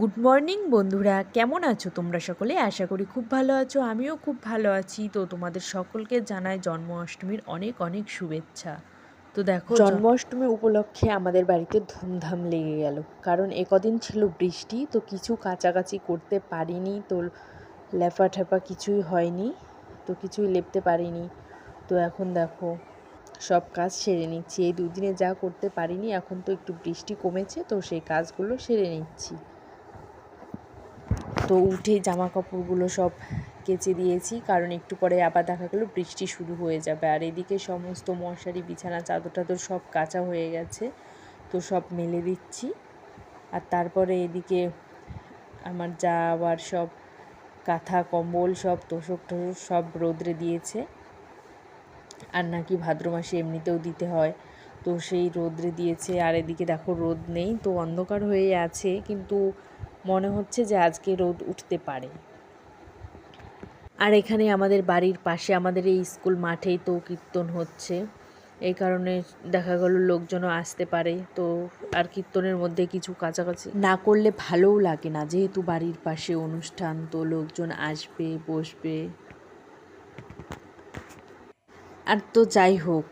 Good morning বন্ধুরা, কেমন আছো তোমরা সকলে? আশা করি খুব ভালো আছো, আমিও খুব ভালো আছি। তো তোমাদের সকলকে জানাই জন্মাষ্টমীর অনেক অনেক শুভেচ্ছা। তো দেখো জন্মাষ্টমী উপলক্ষে আমাদের বাড়িতে ধুমধাম লেগে গেল। কারণ একদিন ছিল বৃষ্টি, তো কিছু কাছাকাছি করতে পারিনি, তো লেফা ঠেপা কিছুই হয়নি, তো কিছুই লেপতে পারিনি। তো এখন দেখো, সব কাজ সেরে নিচ্ছি। এই দুদিনে যা করতে পারিনি, এখন তো একটু বৃষ্টি কমেছে, তো সেই কাজগুলো সেরে নিচ্ছি। তো উঠে জামা কাপড়গুলো সব কেচে দিয়েছি, কারণ একটু পরে আবার দেখা গেলো বৃষ্টি শুরু হয়ে যাবে। আর এদিকে সমস্ত মশারি, বিছানা, চাদর টাদর সব কাঁচা হয়ে গেছে, তো সব মেলে দিচ্ছি। আর তারপরে এদিকে আমার যা আবার সব কাঁথা, কম্বল সব তোষক টোষক সব রোদ্রে দিয়েছে। আর নাকি ভাদ্র মাসে এমনিতেও দিতে হয়, তো সেই রোদ্রে দিয়েছে। আর এদিকে দেখো রোদ নেই, তো অন্ধকার হয়ে আছে, কিন্তু মনে হচ্ছে যে আজকে রোদ উঠতে পারে। আর এখানে আমাদের বাড়ির পাশে আমাদের এই স্কুল মাঠেই তো কীর্তন হচ্ছে। এই কারণে দেখা গেল লোকজনও আসতে পারে। তো আর কীর্তনের মধ্যে কিছু কাছাকাছি না করলে ভালোও লাগে না। যেহেতু বাড়ির পাশে অনুষ্ঠান, তো লোকজন আসবে, বসবে। আর তো যাই হোক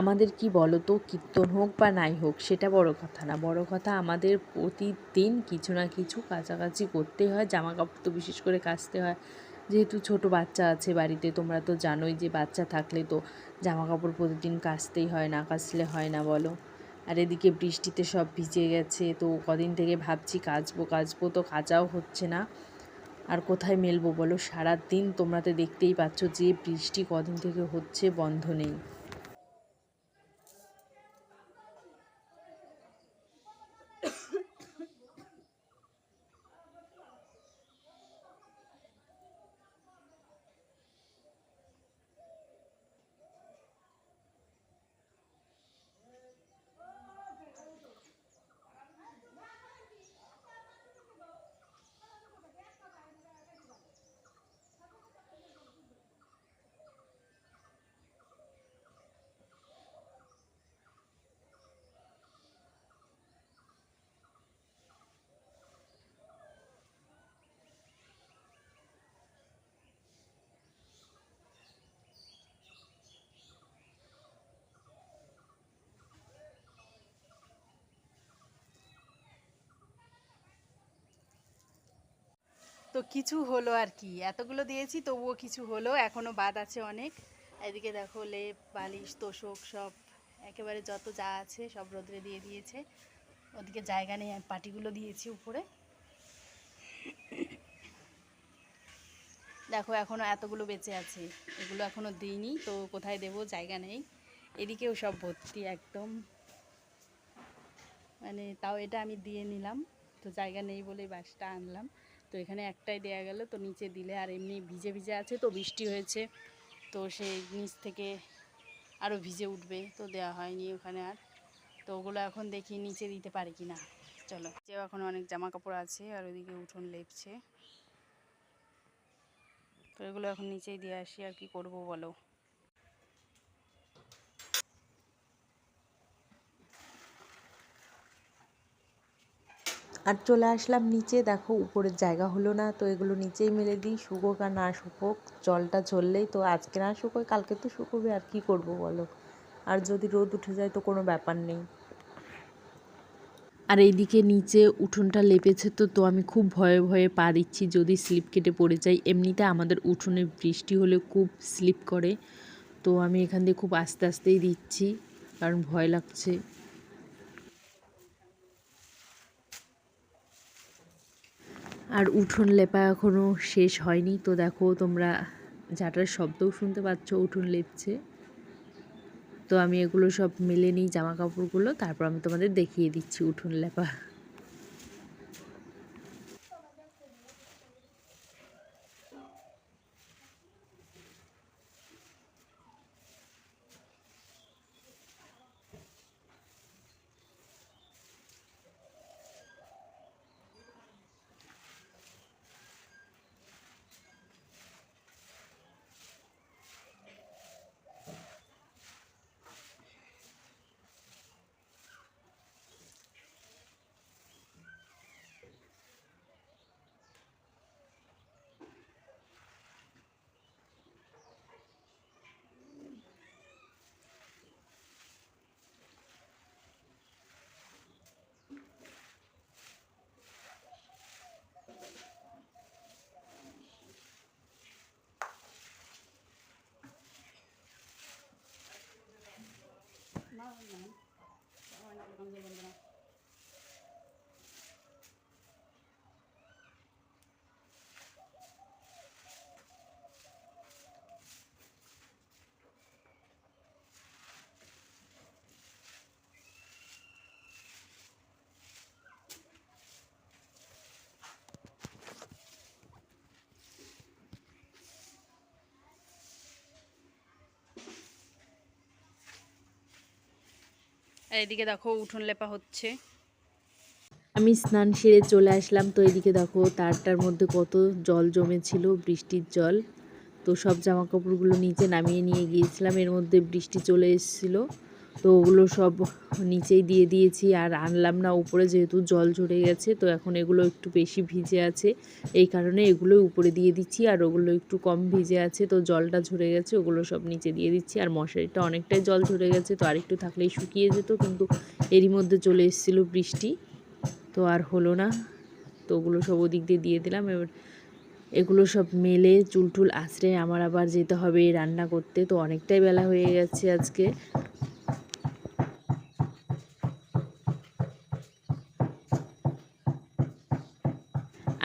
আমাদের কি বলো তো কীর্তন হোক বা নাই হোক, সেটা বড় কথা না। বড় কথা আমাদের প্রতিদিন কিছু না কিছু কাছাকাছি করতে হয় জামা কাপড় তো বিশেষ করে কাচতে হয়। যেহেতু ছোট বাচ্চা আছে বাড়িতে, তোমরা তো জানোই যে বাচ্চা থাকলে তো জামা কাপড় প্রতিদিন কাচতেই হয়, না কাচলে হয় না, বলো। আর এদিকে বৃষ্টিতে সব ভিজে গেছে, তো কদিন থেকে ভাবছি কাচবো কাচবো তো কাচাও হচ্ছে না। আর কোথায় মেলবো বলো? সারা দিন তোমরা তো দেখতেই পাচ্ছ যে বৃষ্টি কদিন থেকে হচ্ছে, বন্ধ নেই। তো কিছু হলো আর কি। এতগুলো দিয়েছি, তবুও কিছু হলো এখনও বাদ আছে অনেক। এদিকে দেখো, লেপ, বালিশ, তোষক সব একেবারে যত যা আছে সব রোদ্রে দিয়ে দিয়েছে। ওদিকে জায়গা নেই পাটিগুলো দিয়েছি উপরে। দেখো এখনও এতগুলো বেঁচে আছে। এগুলো এখনও দিইনি, তো কোথায় দেবো? জায়গা নেই। এদিকেও সব ভর্তি একদম। মানে তাও এটা আমি দিয়ে নিলাম। তো জায়গা নেই বলে বাসটা আনলাম। তো এখানে একটাই দেয়া গেল, তো নিচে দিলে আর এমনি ভিজে ভিজে আছে, তো বৃষ্টি হয়েছে। তো সেই নিচ থেকে আরও ভিজে উঠবে, তো দেওয়া হয়নি ওখানে আর। তো ওগুলো এখন দেখি নিচে দিতে পারি কি না চলো যেও এখন অনেক জামা কাপড় আছে, আর ওইদিকে উঠোন লেপছে। তো এগুলো এখন নিচেই দিয়ে আসি, আর কি করব বলো? আর চলে আসলাম নিচে। দেখো, উপরের জায়গা হলো না, তো এগুলো নিচেই মেলে দিই। শুকোক আর না শুকোক, জলটা চললেই তো আজকে না শুকোয় কালকে তো শুকোবে, আর কি করব বলো? আর যদি রোদ উঠে যায় তো কোনো ব্যাপার নেই। আর এইদিকে নিচে উঠোনটা লেপেছে তো তো আমি খুব ভয়ে ভয়ে পা দিচ্ছি, যদি স্লিপ কেটে পড়ে যাই এমনিতে আমাদের উঠোনে বৃষ্টি হলে খুব স্লিপ করে, তো আমি এখান দিয়ে খুব আস্তে আস্তেই দিচ্ছি, কারণ ভয় লাগছে। আর উঠোন লেপা এখনও শেষ হয়নি। তো দেখো তোমরা যাটার শব্দও শুনতে পাচ্ছ, উঠোন লেপছে। তো আমি এগুলো সব মেলে নিই জামা কাপড়গুলো তারপর আমি তোমাদের দেখিয়ে দিচ্ছি উঠোন লেপা। আর এদিকে দেখো উঠোন লেপা হচ্ছে। আমি স্নান সেরে চলে আসলাম, তো এদিকে দেখো তারটার মধ্যে কত জল জমেছিল, বৃষ্টির জল। তো সব জামাকাপড়গুলো নিচে নামিয়ে নিয়ে গিয়েছিলাম, এর মধ্যে বৃষ্টি চলে এসেছিল। তো ওগুলো সব নিচেই দিয়ে দিয়েছি আর আনলাম না, উপরে যেহেতু জল ঝরে গেছে, তো এখন এগুলো একটু বেশি ভিজে আছে। এই কারণে এগুলো উপরে দিয়ে দিচ্ছি আর ওগুলো একটু কম ভিজে আছে, তো জলটা ঝরে গেছে, ওগুলো সব নিচে দিয়ে দিচ্ছি। আর মশারিটা অনেকটাই জল ঝরে গেছে, তো আর একটু থাকলেই শুকিয়ে যেত, কিন্তু এরই মধ্যে চলে এসেছিল বৃষ্টি। তো আর হলো না, তো ওগুলো সব ওদিক দিয়ে দিয়ে দিলাম। এবার এগুলো সব মেলে, চুল টুল আছড়ে আমার আবার যেতে হবে রান্না করতে, তো অনেকটাই বেলা হয়ে গেছে আজকে।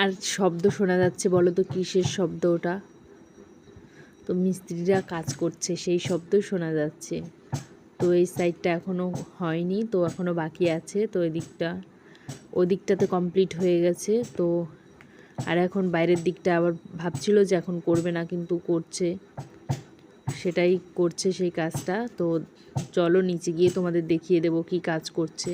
আর শব্দ শোনা যাচ্ছে, বলো তো কিসের শব্দ ওটা? তো মিস্ত্রিরা কাজ করছে, সেই শব্দই শোনা যাচ্ছে। তো এই সাইডটা এখনও হয়নি, তো এখনও বাকি আছে, তো এদিকটা, ওদিকটাতে কমপ্লিট হয়ে গেছে, তো আর এখন বাইরের দিকটা আবার ভাবছিল যে এখন করবে না, কিন্তু করছে। সেটাই করছে সেই কাজটা, তো চলো নিচে গিয়ে তোমাদের দেখিয়ে দেবো কি কাজ করছে।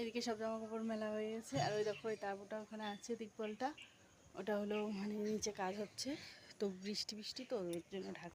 এদিকে সব জামা কাপড় মেলা হয়ে গেছে। আর ওই দেখো ওই তাঁবুটা ওখানে আছে দিকবলটা ওটা হলো মানে নিচে কাজ হচ্ছে। তো বৃষ্টি বৃষ্টি তো ওর জন্য ঢাক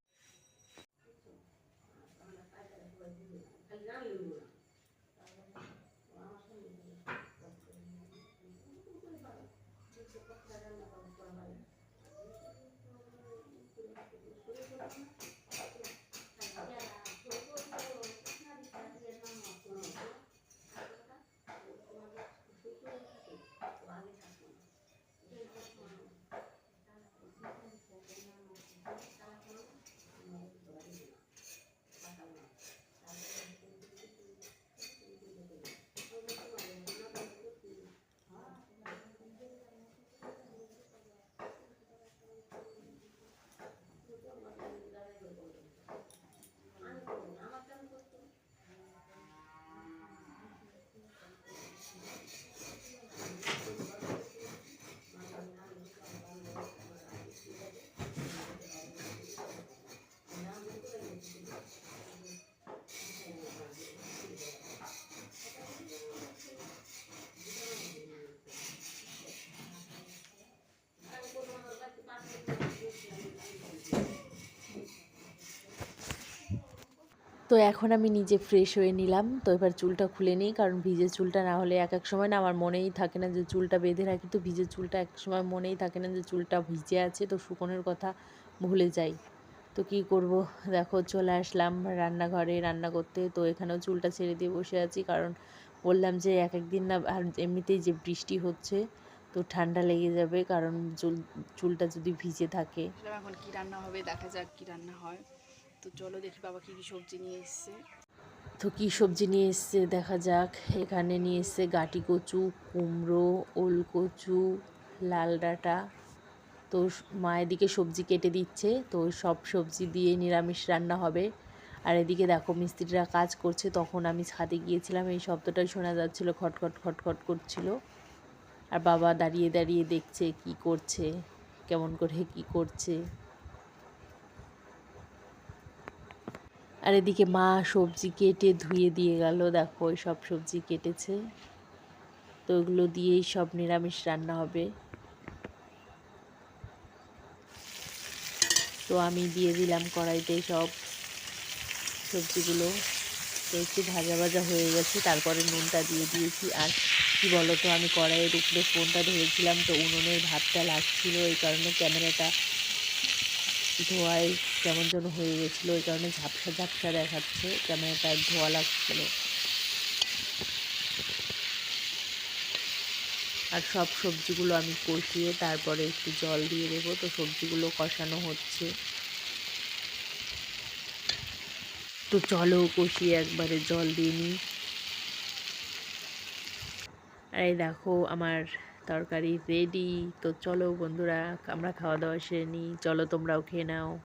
তো এখন আমি নিজে ফ্রেশ হয়ে নিলাম। তো এবার চুলটা খুলে নিই, কারণ ভিজে চুলটা না হলে এক এক সময় না আমার মনেই থাকে না যে চুলটা বেঁধে রাখি। তো ভিজে চুলটা এক সময় মনেই থাকে না যে চুলটা ভিজে আছে, তো শুকোনোর কথা ভুলে যাই। তো কি করব? দেখো, চলে আসলাম রান্নাঘরে রান্না করতে। তো এখানেও চুলটা ছেড়ে দিয়ে বসে আছি, কারণ বললাম যে এক একদিন না আর এমনিতেই যে বৃষ্টি হচ্ছে, তো ঠান্ডা লেগে যাবে। কারণ চুল, চুলটা যদি ভিজে থাকে। এখন কি রান্না হবে? দেখা যাক কি রান্না হয়। তো চলো দেখি বাবা কি কি সবজি নিয়ে এসছে। তো কী সবজি নিয়ে এসছে দেখা যাক। এখানে নিয়ে এসছে গাটি কচু, কুমড়ো, ওল কচু, লাল ডাঁটা। তো স- মা এদিকে সবজি কেটে দিচ্ছে, তো সব সবজি দিয়ে নিরামিষ রান্না হবে। আর এদিকে দেখো মিস্ত্রিরা কাজ করছে, তখন আমি ছাদে গিয়েছিলাম, এই শব্দটাই শোনা যাচ্ছিল, খটখট খটখট করছিল। আর বাবা দাঁড়িয়ে দাঁড়িয়ে দেখছে কি করছে, কেমন করে কি করছে। আর এদিকে মা সবজি কেটে ধুয়ে দিয়ে গেল। দেখো ওই সব সবজি কেটেছে। তো ওগুলো দিয়েই সব নিরামিষ রান্না হবে। তো আমি দিয়ে দিলাম কড়াইতে সব সবজিগুলো। তো একটু ভাজা ভাজা হয়ে গেছে, তারপরে নুনটা দিয়ে দিয়েছি। আর কি বলো তো আমি কড়াইয়ের উপরে ফোনটা ধরেছিলাম, তো উনুনের ভাতটা লাগছিল, এই কারণে ক্যামেরাটা ধোয়ায় কেমন যেন হয়ে গেছিল ওই কারণে ঝাপসা ঝাপসা দেখাচ্ছে ক্যামেরাটা ধোয়া লাগছিল। আর সব সবজিগুলো আমি কষিয়ে তারপরে একটু জল দিয়ে দেবো, তো সবজিগুলো কষানো হচ্ছে। তো চলো কষিয়ে একবারে জল দিয়ে নিই। আর এই দেখো আমার তরকারি রেডি তো চলো বন্ধুরা, আমরা খাওয়া দাওয়া সেরে নিই, চলো তোমরাও খেয়ে নাও।